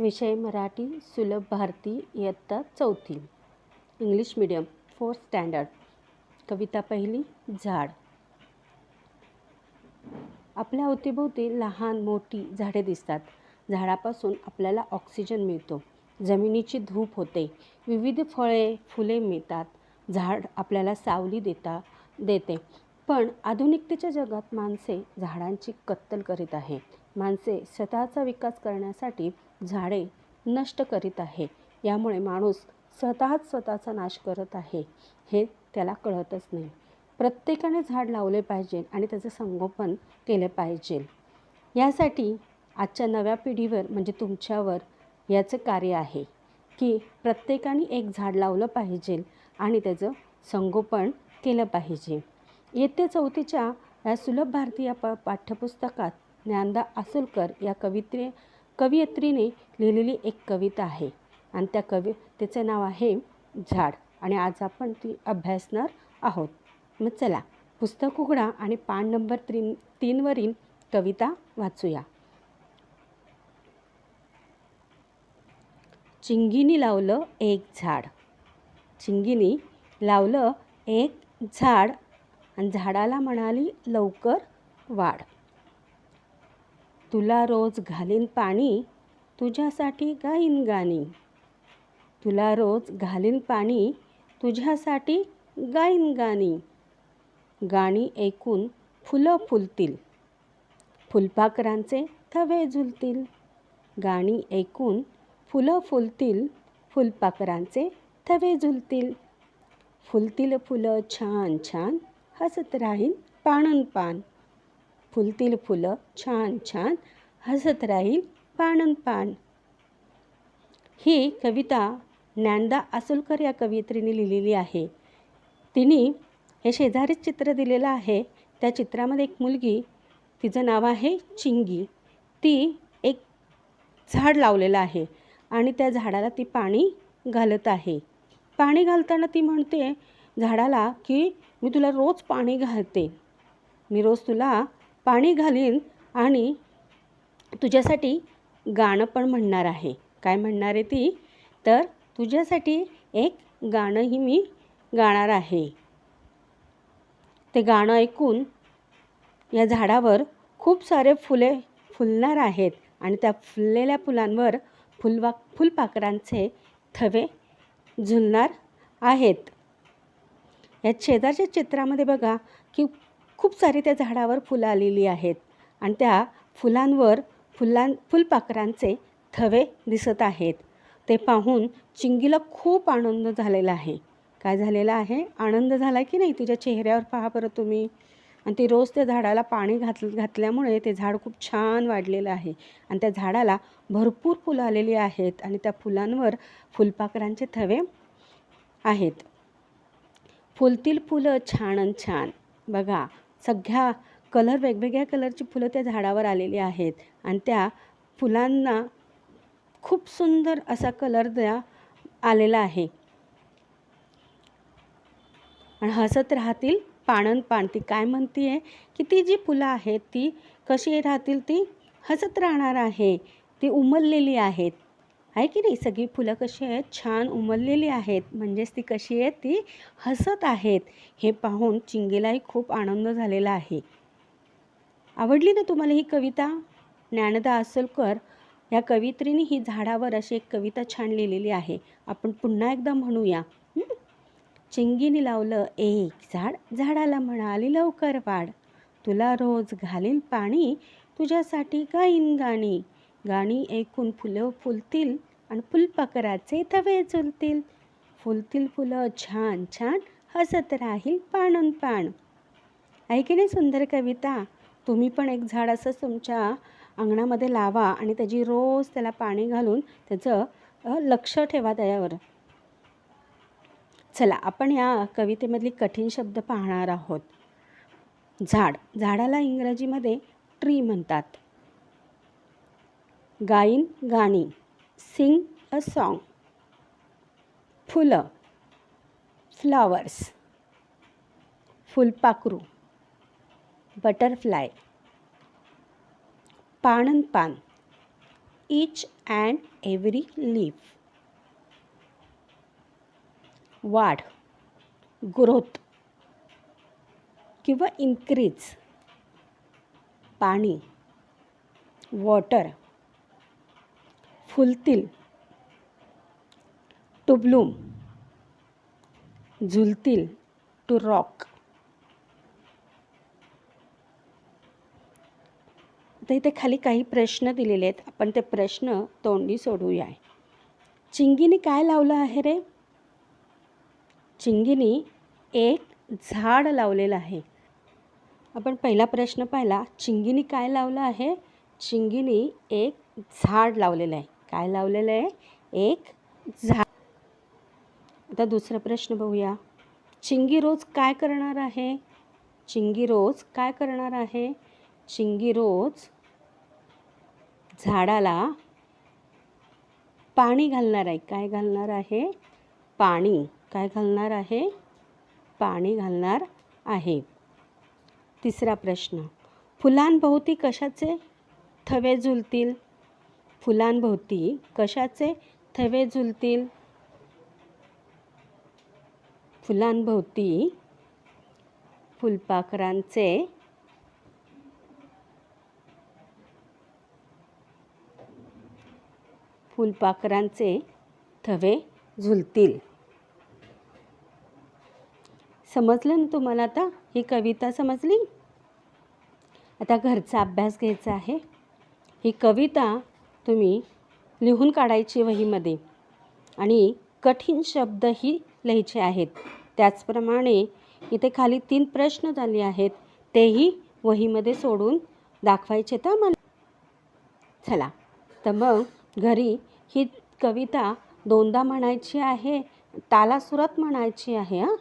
विषय मराठी सुलभ भारती इयत्ता चौथी. इंग्लिश मीडियम फोर्थ स्टँडर्ड कविता पहिली झाड. आपल्या अवतीभोवती लहान मोठी झाडे दिसतात. झाडापासून आपल्याला ऑक्सिजन मिळतो. जमिनीची धूप होते. विविध फळे फुले मिळतात. झाड आपल्याला सावली देता देते. पण आधुनिकतेच्या जगात माणसे झाडांची कत्तल करीत आहे. माणसे स्वतःचा विकास करण्यासाठी झाडे नष्ट करीत आहे. यामुळे माणूस स्वतःच स्वतःचा नाश करत आहे हे त्याला कळतच नाही. प्रत्येकाने झाड लावले पाहिजे आणि त्याचं संगोपन केले पाहिजे. यासाठी आजच्या नव्या पिढीवर म्हणजे तुमच्यावर याचं कार्य आहे की प्रत्येकाने एक झाड लावलं पाहिजे आणि त्याचं संगोपन केलं पाहिजे. येत्या चौथीच्या या सुलभ भारतीय प पाठ्यपुस्तकात ज्ञानदा आसुलकर या कवित्रे कवयित्रीने लिहिलेली एक कविता आहे. आणि त्या कवि तिचं नाव आहे झाड. आणि आज आपण ती अभ्यासणार आहोत. मग चला पुस्तक उघडा आणि पान नंबर तीन तीनवरील कविता वाचूया. चिंगीनी लावलं एक झाड. चिंगीनी लावलं एक झाड. आणि झाडाला म्हणाली लवकर वाढ. तुला रोज घालीन पाणी तुझ्यासाठी गाईन गाणी. तुला रोज घालीन पाणी तुझ्यासाठी गाईन गाणी. गाणी ऐकून फुलं फुलतील. फुलपाखरांचे थवे झुलतील. गाणी ऐकून फुलं फुलतील फुलपाखरांचे थवे झुलतील. फुलतील फुलं छान छान हसत राहीन पाणन पान फुलतील फुलं छान छान हसत राहील पाणन पान ही कविता ज्ञानदा आसुलकर या कवयित्रीने लिहिलेली आहे. तिने हे शेजारीच चित्र दिलेलं आहे. त्या चित्रामध्ये एक मुलगी तिचं नाव आहे चिंगी. ती एक झाड लावलेलं आहे आणि त्या झाडाला ती पाणी घालत आहे. पाणी घालताना ती म्हणते झाडाला की मी तुला रोज पाणी घालते. मी रोज तुला पाणी घालीन आणि तुझ्यासाठी गाणं पण म्हणणार आहे. काय म्हणणार आहे ती? तर तुझ्यासाठी एक गाणंही मी गाणार आहे. ते गाणं ऐकून या झाडावर खूप सारे फुले फुलणार आहेत आणि त्या फुललेल्या फुलांवर फुलवा फुलपाखरांचे थवे झुलणार आहेत. या शेजारच्या चित्रामध्ये बघा की खूप सारी त्या झाडावर फुलं आलेली आहेत. आणि त्या फुलांवर फुलां फुलपाखरांचे थवे दिसत आहेत. ते पाहून चिंगीला खूप आनंद झालेला आहे. काय झालेला आहे? आनंद झाला की नाही तिच्या चेहऱ्यावर पहा बरं तुम्ही. आणि ती रोज त्या झाडाला पाणी घात घातल्यामुळे ते झाड खूप छान वाढलेलं आहे. आणि त्या झाडाला भरपूर फुलं आलेली आहेत आणि त्या फुलांवर फुलपाखरांचे थवे आहेत. फुलतील फुलं छान छान. बघा सगळ्या कलर वेगवेगळ्या कलरची फुलं त्या झाडावर आलेली आहेत. आणि त्या फुलांना खूप सुंदर असा कलर त्या आलेला आहे. आणि हसत राहतील पाणन पान ती काय म्हणते आहे की ती जी फुलं आहेत ती कशी राहतील? ती हसत राहणार आहे. ती उमललेली आहेत. आहे की नाही? सगळी फुलं कशी आहेत? छान उमललेली आहेत. म्हणजेच ती कशी आहे ती हसत आहेत. हे पाहून चिंगीलाही खूप आनंद झालेला आहे. आवडली ना तुम्हाला ही कविता? ज्ञानदा असोलकर या कवित्रीने ही झाडावर अशी एक कविता छान लिहिलेली आहे. आपण पुन्हा एकदा म्हणूया. चिंगीने लावलं एक झाड झाडाला म्हणाली लवकर वाढ. तुला रोज घालीन पाणी तुझ्यासाठी गाईन गाणी. गाणी ऐकून फुलं फुलतील आणि फुलपाखराचे थवे झुलतील. फुलतील फुलं छान छान हसत राहील पाणून पाण. ऐकी नाही सुंदर कविता? तुम्ही पण एक झाड असं तुमच्या अंगणामध्ये लावा आणि त्याची रोज त्याला पाणी घालून त्याचं लक्ष ठेवा त्याच्यावर चला आपण या कवितेमधली कठीण शब्द पाहणार आहोत. झाड. झाडाला इंग्रजीमध्ये ट्री म्हणतात. गाईन गाणी. Sing a song. फुलं फ्लॉवर्स. फुलपाखरू बटरफ्लाय. पाणन पान. Each and every leaf. वाढ. ग्रोथ. किंवा इन्क्रीज. पाणी. वॉटर. फुलतील. टू ब्लूम झुलतील. टू रॉक आता इथे खाली काही प्रश्न दिलेले आहेत. आपण ते प्रश्न तोंडी सोडूया चिंगीने काय लावलं आहे रे? चिंगीने एक झाड लावलेलं आहे. आपण पहिला प्रश्न पाहिला चिंगीने काय लावलं आहे? चिंगीने एक झाड लावलेलं आहे. काय लावलेलं आहे? एक झाड आता दुसरा प्रश्न बघूया. चिंगी रोज काय करणार आहे? चिंगी रोज काय करणार आहे? चिंगी रोज झाडाला पाणी घालणार आहे. काय घालणार आहे? पाणी. काय घालणार आहे? पाणी घालणार आहे. तिसरा प्रश्न. फुलांभोवती कशाचे थवे झुलतील? फुलांभोवती कशाचे थवे झुलतील? फुलांभोवती फुलपाखरांचे फुलपाखरांचे थवे झुलतील. समजलं ना तुम्हाला आता? ही कविता समजली? आता घरचा अभ्यास घ्यायचा आहे. ही कविता तुम्ही लिहून काढायची वहीमध्ये. आणि कठीण शब्दही लिहायचे आहेत. त्याचप्रमाणे इथे खाली तीन प्रश्न झाले आहेत. तेही वहीमध्ये सोडून दाखवायचे तर मला चला. तर मग घरी ही कविता दोनदा म्हणायची आहे तालासुरात म्हणायची आहे हां?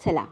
चला.